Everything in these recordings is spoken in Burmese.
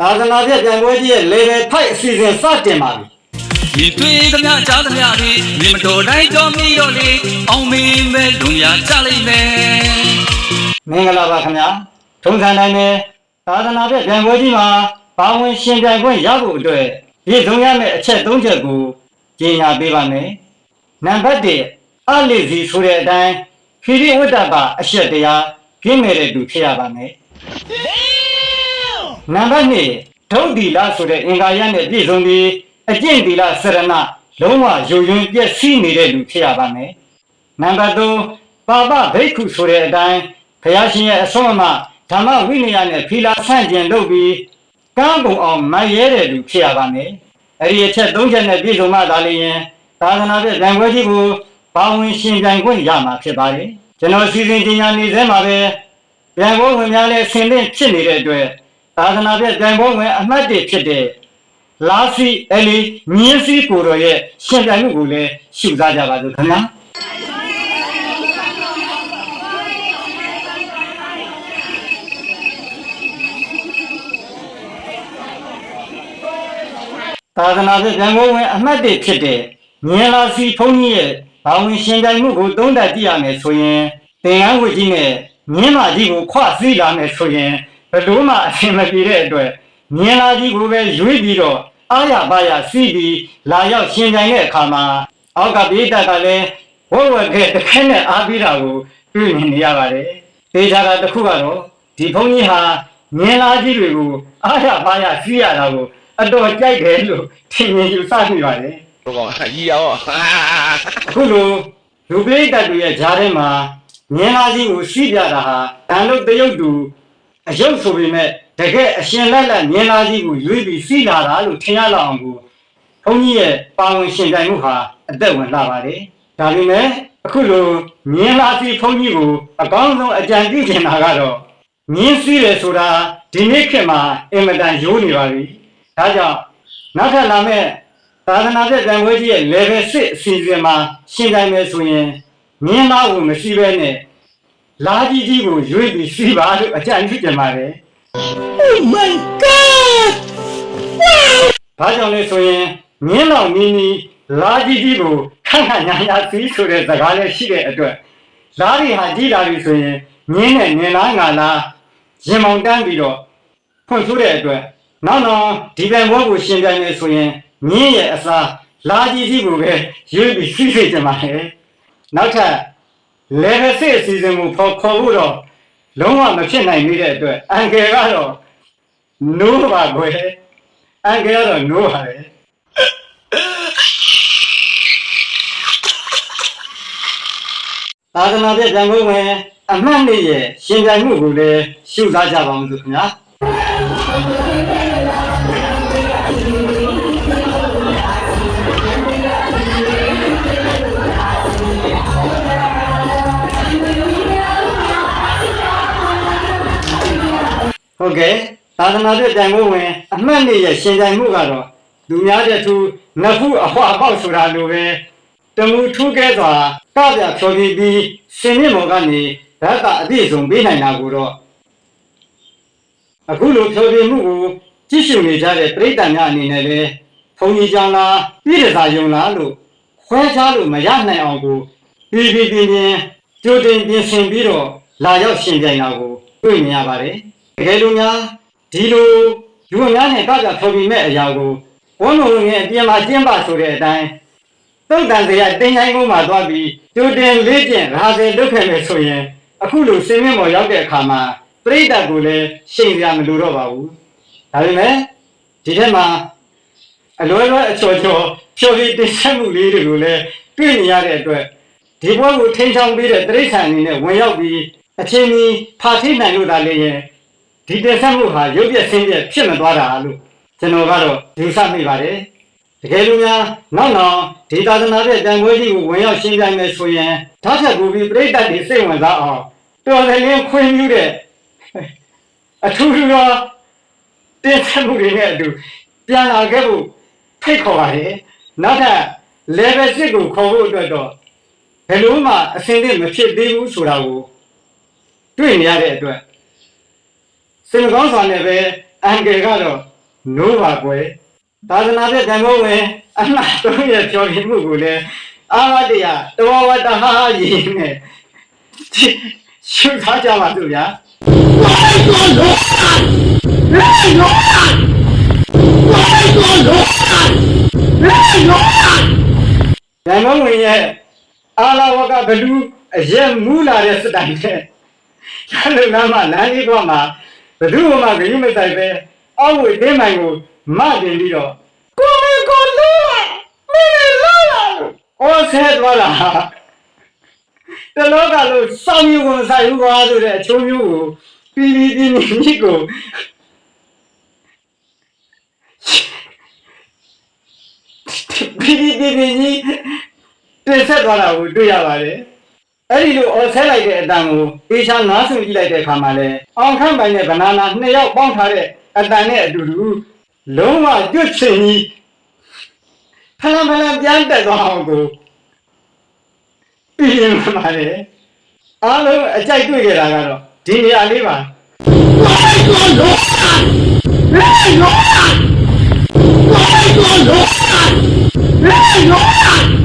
သာသနာ့ပြပြန်ပွဲကြီးရဲ့ level 5အစီအစဉ်စတင်ပါပြီဒီတွေ့သမျှကြားသမျှတွေမြင်မတော်တိုင်းတော်မီတော့လေအောင်မင်းပဲလူများကြလိမ့်မယ်မင်္ဂလာပါခင်ဗျာထုံးစံတိုင်းပဲသာသနာ့ပြပြန်ပွဲကြီးမှာပါဝင်ရှင်ပြိုင်ခွင့်ရဖို့အတွက်ပြည့်စုံရမယ့်အချက်၃ချက်ကိုကြေညာပေးပါမယ်နံပါတ်1အလိစီဆိုတဲ့အတိုင်းခိရိဝတ္တပအရှက်တရားပြင်းမဲ့တဲ့သူဖြစ်ရပါမယ် နံပါတ်2ဒုတ်တီလာဆိုတဲ့အင်္ဂါရနဲ့ပြည့်စုံပြီးအကျင့်တီလာစရဏလုံးဝယုံယွင်းပြည့်စည်နေတဲ့လူဖြစ်ရပါမယ်နံပါတ်3ပါပဘိက္ခုဆိုတဲ့အတိုင်းဘုရားရှင်ရဲ့အဆုံးအမဓမ္မဝိနည်းနဲ့ဖီလာဆန့်ကျင်လုပ်ပြီးကမ်းပုံအောင်မရဲတဲ့လူဖြစ်ရပါမယ်။အဲဒီအချက်၃ချက်နဲ့ပြည့်စုံမှသာလျှင်သာသနာ့ပြဗံခွဲကြီးကိုပါဝင်ရှင်ပြိုင်ခွင့်ရမှာဖြစ်ပါတယ်။ကျွန်တော်စီစဉ်တင်ညာနေစဲမှာပဲဗံခွဲဝင်များလည်းဆင်သင့်ဖြစ်နေတဲ့အတွက် သာသနာ့ပြဗံခွဲဝင်အမှတ်၁ဖြစ်တဲ့လာစီအလီမြင်းစီကိုတော်ရဲ့ရှင်ပြိုင်မှုကိုလည်းရှုစားကြပါစို့ခင်ဗျာ။သာသနာ့ပြပြန်ကုန်ဝင်အမှတ်၁ဖြစ်တဲ့မြင်လာစီဖုန်းကြီးရဲ့ဘာဝင်ရှင်ပြိုင်မှုကိုသုံးသပ်ကြည့်ရမယ်ဆိုရင်သင်္ကန်းဝတ်ကြီးနဲ့မြင်းမာကြီးကိုခွစည်းလာမယ်ဆိုရင် ဘယ်လို့မှအဆင်မပြေတဲ့အတွက်မြင်းလာကြီးကိုပဲရွေးပြီးတော့အားရပါရစီးပြီးလာရောက်ရှင်ပြိုင်တဲ့အခါမှာအောက်ကပိဋကကလည်းဝဝကဲတစ်ခက်နဲ့အားပြီးတာကိုတွေ့မြင်နေရပါတယ်။ဒေတာကတစ်ခုကတော့ဒီဖုန်းကြီးဟာမြင်းလာကြီးတွေကိုအားရပါရစီးရတာကိုအတော်ကြိုက်တယ်လို့ထင်မြင်ယူဆမိပါတယ်ဘကောင်ကြီးရောအခုလိုလူပိဋကတ်တွေရဲ့ဂျားထဲမှာမြင်းလာကြီးကိုစီးပြတာဟာတန်လို့တရုတ်သူ အယုတ်ဆိုပေမဲ့တကယ်အရှင်လက်လက်မြင်းလာကြီးကိုရွေးပြီးစီးလာတာလို့ထင်ရလောက်အောင်ကိုဘုန်းကြီးရဲ့ပါဝင်ရှင်ပြိုင်မှုဟာအသက်ဝင်လာပါတယ်ဒါပေမဲ့အခုလိုမြင်းလာကြီးဘုန်းကြီးကိုအကောင်းဆုံးအကြံပြုချင်တာကတော့မြင်းစီးတယ်ဆိုတာဒီနေ့ခေတ်မှာအင်မတန်ရိုးနေပါပြီဒါကြောင့်နောက်ထပ်လာမဲ့သာသနာ့ပြံပွဲကြီးရဲ့ level 6အစီအစဉ်မှာရှင်းတိုင်းမယ်ဆိုရင်မြင်းသားကိုမရှိဘဲနဲ့ လာကြီးကြီးကိုရွေးပြီးစီးပါလို့အကြံပြုကြပါတယ် Oh my god ဘာကြောင့်လဲဆိုရင်မြင်းတော်နီးနီးလာကြီးကြီးကိုခန့်ခန့်ညာညာစီးဆိုတဲ့စကားလည်းရှိတဲ့အတွက်လာတွေဟာကြီးလာပြီဆိုရင်မြင်းနဲ့ငင်လားငါလားရင်မောင်တန်းပြီးတော့ဖွင့်ဆိုးတဲ့အတွက်နောက်တော့ဒီပံဘောကိုရှင်ပြိုင်နေဆိုရင်မြင်းရဲ့အစားလာကြီးကြီးကိုပဲရွေးပြီးစီးစိတ်ကြမှာလေနောက်ထပ် level 6အစီအစဉ်ကိုခေါ်ခေါ်ဖို့တော့လုံးဝမဖြစ်နိုင်သေးတဲ့အတွက်အန်ကယ်ကတော့ no ပါကွယ်အန်ကယ်ကတော့ no ပါလေသာသနာ့ပြပြန်ဖို့ဝင်အမှတ်လေးရဲ့ရှင်ပြိုင်မှုကိုလည်းရှုစားကြပါဦးစို့ခင်ဗျာ ဟုတ်ကဲ့သာသနာ့ပြတိုင်ဖို့ဝင်အမှတ်လေးရဲ့ရှင်တိုင်မှုကတော့လူများတဲ့သူနှစ်ခုအဟွာပေါက်ဆိုတာလိုပဲတမှုထူးကဲစွာကပြဖြောပြီးပြီးရှင်မြင့်မော်ကနေဓာတ်ကအပြည့်စုံပေးနိုင်တာကိုတော့အခုလိုဖြောပြမှုကိုကြည့်ရှုနေကြတဲ့ပြိတ္တများအနေနဲ့လည်းဘုံကြီးကြောင့်လားပြည်ရစာယုံလားလို့ခွဲခြားလို့မရနိုင်အောင်ကိုပြီးပြီးပြင်းပြင်းကြိုတင်ပြင်ဆင်ပြီးတော့လာရောက်ရှင်ပြိုင်တာကိုတွေ့မြင်ရပါတယ် တကယ်လို့များဒီလိုယူအများနဲ့ကကြဖော်ပြီးမဲ့အရာကိုဘုန်းတော်ငယ်အပြင်မှာကျင်းပဆိုတဲ့အတိုင်းတုတ်တန်စရာတင်ချိုင်းကုန်းမှာသွားပြီးတူတင်လေးကျင်ရာဇယ်လုပ်ခဲ့မယ်ဆိုရင်အခုလိုစင်မြင့်ပေါ်ရောက်တဲ့အခါမှာပြိတ္တကိုလည်းရှိန်ပြမလို့တော့ပါဘူးဒါပေမဲ့ဒီထက်မှာအလွယ်လွယ်အချော်ချော်ဖြော်ပြီးတင်ဆက်မှုလေးတွေကိုလည်းတွေ့နေရတဲ့အတွက်ဒီဘဝကိုထိန်းချောင်းပေးတဲ့တိရစ္ဆာန်အနေနဲ့ဝင်ရောက်ပြီးအချင်းကြီးဖာထိနိုင်လို့သာလေရင် ဒီတက်ဆက်မှုဟာရုပ်ပြက်ဆင်းပြက်ဖြစ်မသွားတာလို့ကျွန်တော်ကတော့ယူဆမိပါတယ်တကယ်လို့များနောက်နောက်ဒီသာသနာ့ပြတန်ခွေးကြီးကိုဝင်ရောက်ရှင်းပြမယ်ဆိုရင်ဓာတ်ချက်ကူပြီးပြိတ္တတွေစိတ်ဝင်စားအောင်တော်တယ်ရင်ခွင့်ယူတဲ့အထူးထူးသောတင်ဆက်မှုတွေနဲ့အတူပြန်လာခဲ့ဖို့ဖိတ်ခေါ်ပါတယ်နောက်ထပ် level 6ကိုခေါ်ဖို့အတွက်တော့ဘယ်လို့မှအဆင်သင့်မဖြစ်သေးဘူးဆိုတာကိုတွေ့နေရတဲ့အတွက် စင်ကောင်းစွာနဲ့ပဲအန်ကယ်ကတော့နိုးပါကွယ်သာသနာ့တဲ့တန်ဖိုးဝင်အမှတ်သုံးရကျော်ပြမှုကိုလည်းအာမတရားတဝဝတဟာရင်းနဲ့ရှုထားကြပါစို့ဗျာရန်ကုန်ဝင်ရဲ့အာလာဝကဘလူအရက်မူးလာတဲ့စတိုင်နဲ့ရန်လုံနာမှာလမ်းကြီးကွာမှာ ဘလူမှဂရုမစိုက်ပဲအောက်ဝေတင်းမိုင်ကိုမတင်ပြီးတော့ကိုမင်းကိုလို့မင်းလို့အော်ဆဲသွားတာတလောကလို့စောင်းမျိုးကိုမဆိုင်ဘူးကွာဆိုတဲ့အချိုးမျိုးကိုပြီးပြီးပြင်းပြင်းကြီးကိုပြီးပြီးပြင်းပြင်းကြီးတင်ဆက်သွားတာကိုတွေ့ရပါတယ်။ အဲ့ဒီလိုအော်ဆဲလိုက်တဲ့အတန်ကိုအေချာနားဆွကြည့်လိုက်တဲ့အခါမှာလဲအောင်ခန့်ပိုင်နဲ့ဗနာနာနှစ်ယောက်ပေါင်းထားတဲ့အတန်နဲ့အတူတူလုံးဝကျွတ်ချင်ကြီးဖလန်ဖလန်ပြန်တက်သွားအောင်ကိုပြီးရင်ပါလေ။အားလုံးအကြိုက်တွေ့ကြတာကတော့ဒီနေရာလေးပါအဲအဲ့ဒီ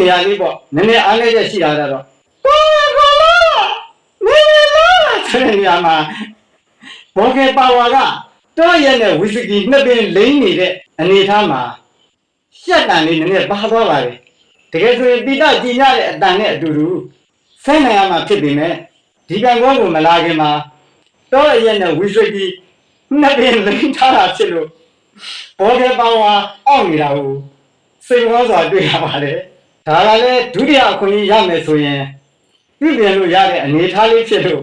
နေရာလေးပေါ့နည်းနည်းအားနည်းချက်ရှိတာတော့ကိုကိုလာမင်းလာဆိုတဲ့နေရာမှာဘောကေပါဝါကတော့ရက်နဲ့ဝီစကီနှစ်ပင်လိမ့်နေတဲ့အနေအထားမှာရှက်တန်လေးနည်းနည်းပါသွားပါလေတကယ်ဆိုရင်ပိတကြည်ရတဲ့အတန်နဲ့အတူတူဆန်းနိုင်ရမှာဖြစ်ပေမဲ့ဒီကံကောကိုမလာခင်မှာတော့ရက်နဲ့ဝီစကီနှစ်ပင်လိမ့်ထားတာဖြစ်လို့ဘောကေပါဝါအောင့်နေတာကိုစိတ်ကောစွာတွေ့ရပါတယ်။ ဒါကလည်းဒုတိယအခွင့်အရေးရမယ်ဆိုရင်ပြုပြင်လို့ရတဲ့အနေအထားလေးဖြစ်လို့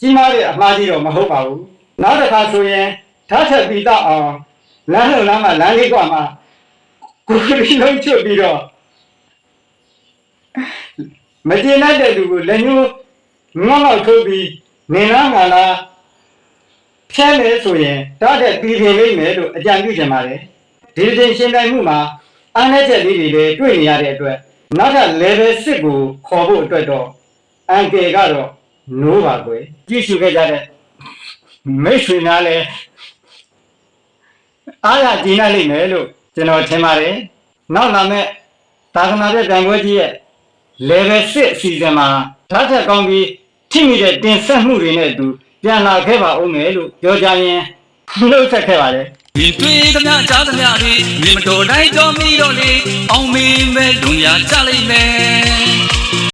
ကြီးမားတဲ့အမှားကြီးတော့မဟုတ်ပါဘူး။နောက်တစ်ခါဆိုရင်ဓာတ်ထက်ပြီးတော့အောင်လမ်းလုံးလမ်းမှာလမ်းလေးကွာမှာကိုယ်ကြီးလုံးချွတ်ပြီးတော့မကျေနပ်တဲ့လူကိုလက်ညှိုးငေါ့ငေါ့ထိုးပြီးနေလားငါလားဖြဲမယ်ဆိုရင်ဓာတ်ထက်ပြီးပြင်လိမ့်မယ်လို့အကြံပြုချင်ပါတယ်။ဒီတစ်ချိန်ရှင်းတိုင်းမှုမှာအားနည်းချက်လေးတွေလည်းတွေ့နေရတဲ့အတွက် နောက်ထပ် level 6ကိုခေါ်ဖို့အတွက်တော့အန်ကယ်ကတော့ no ပါကွယ်ကြည့်ရှုခဲ့ကြတဲ့မိတ်ဆွေများလည်းအားရကျင်းနိုင်လိမ့်မယ်လို့ကျွန်တော်ထင်ပါတယ်နောက်လာမယ့်သာသနာ့တဲ့တန်ခွဲကြီးရဲ့ level 6အစီအစဉ်မှာဓာတ်ထက်ကောင်းပြီးထိမိတဲ့တင်ဆက်မှုတွေနဲ့အတူပြန်လာခဲ့ပါဦးမယ်လို့ပြောကြရင်နှုတ်ဆက်ခဲ့ပါတယ် ဒီတွေ့သမျှကြားသမျှတွေမြင်မတော်တိုင်းကြောမိတော့လေအောင်မင်းပဲလုံရကြလိမ့်မယ်